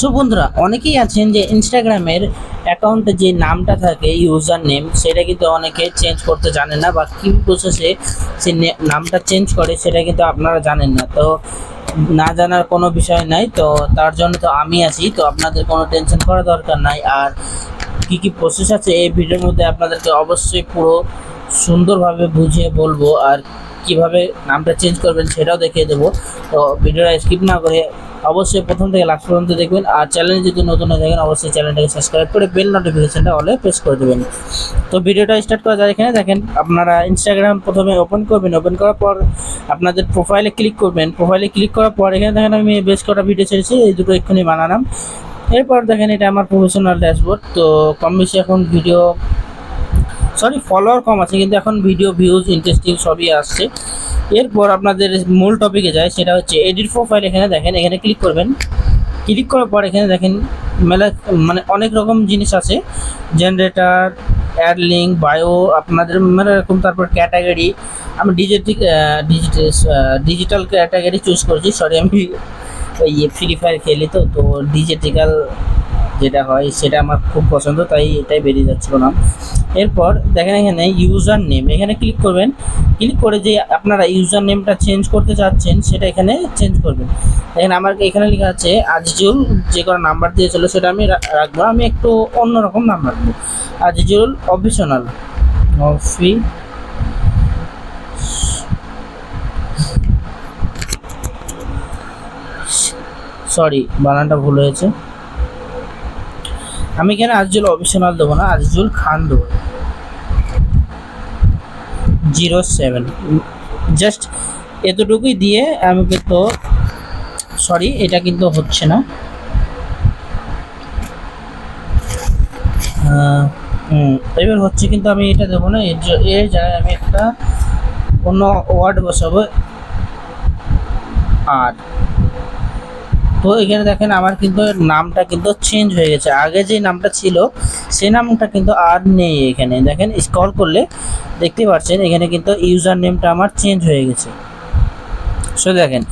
So বন্ধুরা, অনেকেই আছেন যে ইনস্টাগ্রামের অ্যাকাউন্টে যে নামটা থাকে ইউজার নেম সেটা কিন্তু অনেকে চেঞ্জ করতে জানেন না বা কী প্রসেসে সে নামটা চেঞ্জ করে সেটা কিন্তু আপনারা জানেন না। তো, না জানার কোনো বিষয় নাই, তো তার জন্য তো আমি আছি, তো আপনাদের কোনো টেনশন করার দরকার নাই। আর কী কী প্রসেস আছে এই ভিডিওর মধ্যে আপনাদেরকে অবশ্যই পুরো সুন্দরভাবে বুঝিয়ে বলব। আর কীভাবে নামটা চেঞ্জ করবেন সেটাও দেখিয়ে দেবো। তো ভিডিওটা স্কিপ না করে অবশ্যই প্রথম থেকে লাস্ট পর্যন্ত দেখবেন। আর চ্যানেল যদি নতুন হয়ে থাকেন, অবশ্যই চ্যানেলটাকে সাবস্ক্রাইব করে বেল নোটিফিকেশনটা অলে প্রেস করে দেবেন। তো ভিডিওটা স্টার্ট করা যায় এখানে। দেখেন, আপনারা ইনস্টাগ্রাম প্রথমে ওপেন করবেন। ওপেন করার পর আপনাদের প্রোফাইলে ক্লিক করবেন। প্রোফাইলে ক্লিক করার পর এখানে দেখেন, আমি বেশ কটা ভিডিও ছেড়েছি। এই দুটো এক্ষুনি বানালাম। এরপর দেখেন, এটা আমার প্রফেশনাল ড্যাশবোর্ড তো কম বেশি এখন ভিডিও সরি ফলোয়ার কম আছে, কিন্তু এখন ভিডিও ভিউজ ইন্টারেস্টিং সবই আসছে। এরপর আপনাদের মূল টপিকে যায় সেটা হচ্ছে এডিট প্রোফাইল এখানে দেখেন, এখানে ক্লিক করবেন। ক্লিক করার পর এখানে দেখেন, মেলা মানে অনেক রকম জিনিস আছে। জেনারেটার অ্যাড লিঙ্ক বায়ো আপনাদের মানে এরকম, তারপর ক্যাটাগরি আমি digital digital digital category choose করেছি। সরি আমি ওই ফ্রি ফায়ার খেলি তো তো ডিজিটাল যেটা হয়, সেটা আমার খুব পছন্দ, তাই এটাই বেরিয়ে যাচ্ছিল নাম। এরপর দেখেন এখানে ইউজার নেম এখানে ক্লিক করবেন ক্লিক করে যে আপনারা ইউজার নেমটা চেঞ্জ করতে চাচ্ছেন, সেটা এখানে চেঞ্জ করবেন। দেখেন আমার এখানে লেখা আছে, আজিজুল, যে কোনো নাম্বার দিয়েছিল সেটা আমি রাখব। আমি একটু অন্যরকম নাম রাখব আজিজুল অফিশনাল অফি সরি বানানটা ভুল হয়েছে। আমি এখানে আজিজুল অফিশনাল দেবো না? আজিজুল খান দেবো। Zero seven. জাস্ট এতটুকুই দিয়ে আমি কিন্তু, সরি, এটা কিন্তু হচ্ছে না। এবার হচ্ছে কিন্তু আমি এটা দেবো না। এর জায়গায় আমি একটা অন্য ওয়ার্ড বসাবো। আর। তো এখানে দেখেন আমার কিন্তু নামটা কিন্তু চেঞ্জ হয়ে গেছে। আগে যে নামটা ছিল সেই নামটা কিন্তু আর নেই এখানে। দেখেন স্ক্রল করলে দেখতে পাচ্ছেন, এখানে কিন্তু ইউজার নেমটা আমার চেঞ্জ হয়ে গেছে। সো দেখেন,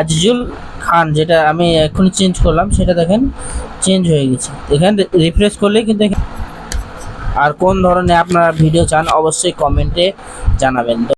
আজিজুল খান যেটা আমি এখনই চেঞ্জ করলাম, সেটা দেখেন চেঞ্জ হয়ে গেছে। এখানে রিফ্রেশ করলেই কিন্তু আর কোন ধরনের আপনারা ভিডিও চান, অবশ্যই কমেন্টে জানাবেন।